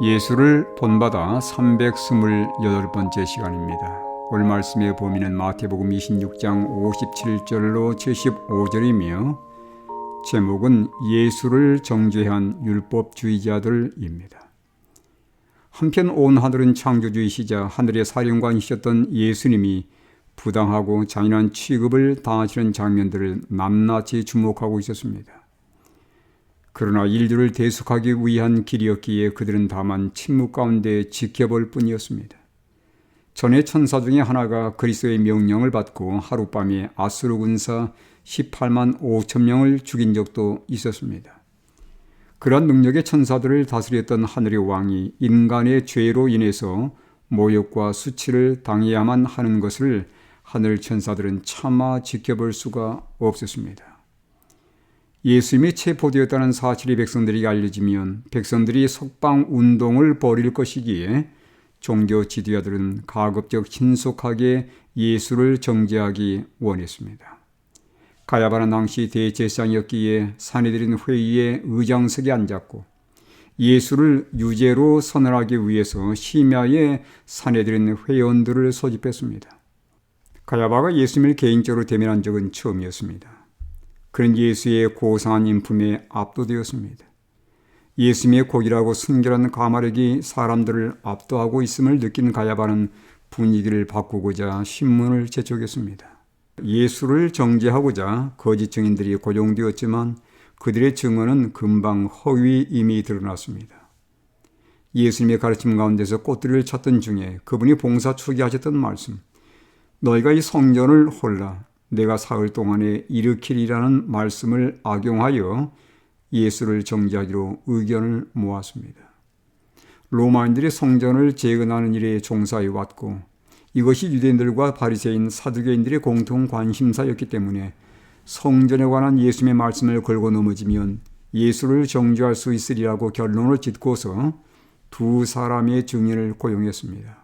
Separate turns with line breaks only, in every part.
예수를 본받아 328번째 시간입니다. 오늘 말씀의 범위는 마태복음 26장 57절로 75절이며 제목은 예수를 정죄한 율법주의자들입니다. 한편 온 하늘은 창조주이시자 하늘의 사령관이셨던 예수님이 부당하고 잔인한 취급을 당하시는 장면들을 낱낱이 주목하고 있었습니다. 그러나 인류를 대속하기 위한 길이었기에 그들은 다만 침묵 가운데 지켜볼 뿐이었습니다. 전에 천사 중에 하나가 그리스도의 명령을 받고 하룻밤에 아수르 군사 18만 5천 명을 죽인 적도 있었습니다. 그러한 능력의 천사들을 다스렸던 하늘의 왕이 인간의 죄로 인해서 모욕과 수치를 당해야만 하는 것을 하늘 천사들은 차마 지켜볼 수가 없었습니다. 예수님이 체포되었다는 사실이 백성들에게 알려지면 백성들이 석방 운동을 벌일 것이기에 종교 지도자들은 가급적 신속하게 예수를 정죄하기 원했습니다. 가야바는 당시 대제사장이었기에 사내들인 회의에 의장석에 앉았고 예수를 유죄로 선언하기 위해서 심야에 사내들인 회원들을 소집했습니다. 가야바가 예수님을 개인적으로 대면한 적은 처음이었습니다. 그는 예수의 고상한 인품에 압도되었습니다. 예수님의 고기라고 순결한 가마력이 사람들을 압도하고 있음을 느낀 가야바는 분위기를 바꾸고자 신문을 제촉했습니다. 예수를 정죄하고자 거짓 증인들이 고용되었지만 그들의 증언은 금방 허위임이 드러났습니다. 예수님의 가르침 가운데서 꽃들을 찾던 중에 그분이 봉사 초기하셨던 말씀 너희가 이 성전을 홀라 내가 사흘 동안에 일으키리라는 말씀을 악용하여 예수를 정죄하기로 의견을 모았습니다. 로마인들이 성전을 재건하는 일에 종사해 왔고 이것이 유대인들과 바리새인 사두개인들의 공통 관심사였기 때문에 성전에 관한 예수님의 말씀을 걸고 넘어지면 예수를 정죄할 수 있으리라고 결론을 짓고서 두 사람의 증인을 고용했습니다.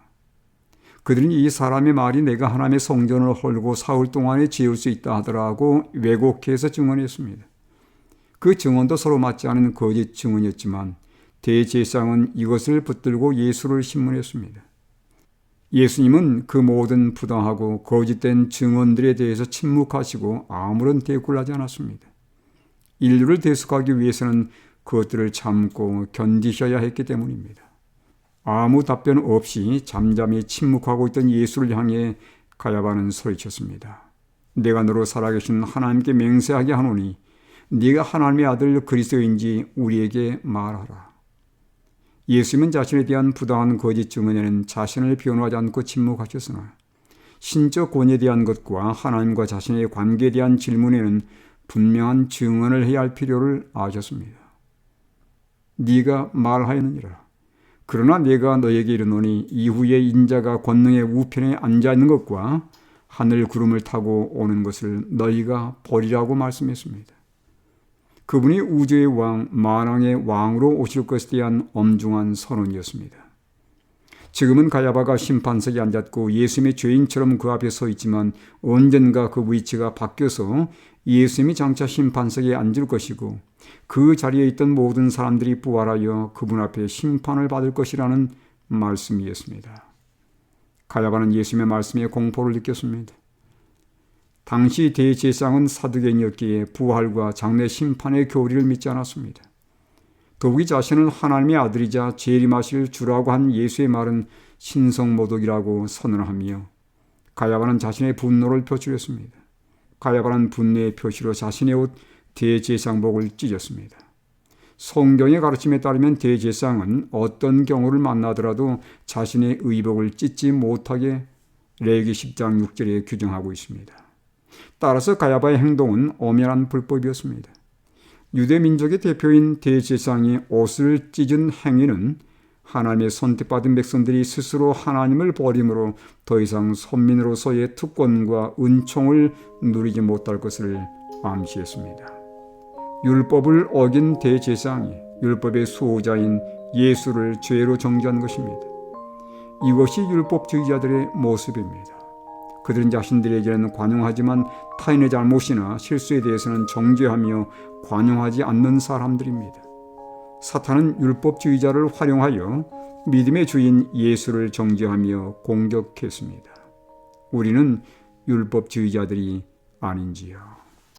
그들은 이 사람의 말이 내가 하나님의 성전을 헐고 사흘 동안에 지을 수 있다 하더라고 왜곡해서 증언했습니다. 그 증언도 서로 맞지 않은 거짓 증언이었지만 대제사장은 이것을 붙들고 예수를 신문했습니다. 예수님은 그 모든 부당하고 거짓된 증언들에 대해서 침묵하시고 아무런 대꾸를 하지 않았습니다. 인류를 대속하기 위해서는 그것들을 참고 견디셔야 했기 때문입니다. 아무 답변 없이 잠잠히 침묵하고 있던 예수를 향해 가야바는 소리쳤습니다. 내가 너로 살아계신 하나님께 맹세하게 하노니 네가 하나님의 아들 그리스도인지 우리에게 말하라. 예수님은 자신에 대한 부당한 거짓 증언에는 자신을 변호하지 않고 침묵하셨으나 신적 권에 대한 것과 하나님과 자신의 관계에 대한 질문에는 분명한 증언을 해야 할 필요를 아셨습니다. 네가 말하였느니라. 그러나 내가 너에게 이르노니 이후에 인자가 권능의 우편에 앉아 있는 것과 하늘 구름을 타고 오는 것을 너희가 보리라고 말씀했습니다. 그분이 우주의 왕, 만왕의 왕으로 오실 것에 대한 엄중한 선언이었습니다. 지금은 가야바가 심판석에 앉았고 예수님의 죄인처럼 그 앞에 서 있지만 언젠가 그 위치가 바뀌어서 예수님이 장차 심판석에 앉을 것이고 그 자리에 있던 모든 사람들이 부활하여 그분 앞에 심판을 받을 것이라는 말씀이었습니다. 가야바는 예수님의 말씀에 공포를 느꼈습니다. 당시 대제사장은 사두개인이었기에 부활과 장래 심판의 교리를 믿지 않았습니다. 더욱이 자신은 하나님의 아들이자 재림하실 주라고 한 예수의 말은 신성모독이라고 선언하며 가야바는 자신의 분노를 표출했습니다. 가야바는 분노의 표시로 자신의 옷 대제상복을 찢었습니다. 성경의 가르침에 따르면 대제상은 어떤 경우를 만나더라도 자신의 의복을 찢지 못하게 레기 10장 6절에 규정하고 있습니다. 따라서 가야바의 행동은 엄연한 불법이었습니다. 유대 민족의 대표인 대제상이 옷을 찢은 행위는 하나님의 선택받은 백성들이 스스로 하나님을 버림으로 더 이상 선민으로서의 특권과 은총을 누리지 못할 것을 암시했습니다. 율법을 어긴 대제사장이 율법의 수호자인 예수를 죄로 정죄한 것입니다. 이것이 율법주의자들의 모습입니다. 그들은 자신들에게는 관용하지만 타인의 잘못이나 실수에 대해서는 정죄하며 관용하지 않는 사람들입니다. 사탄은 율법주의자를 활용하여 믿음의 주인 예수를 정죄하며 공격했습니다. 우리는 율법주의자들이 아닌지요.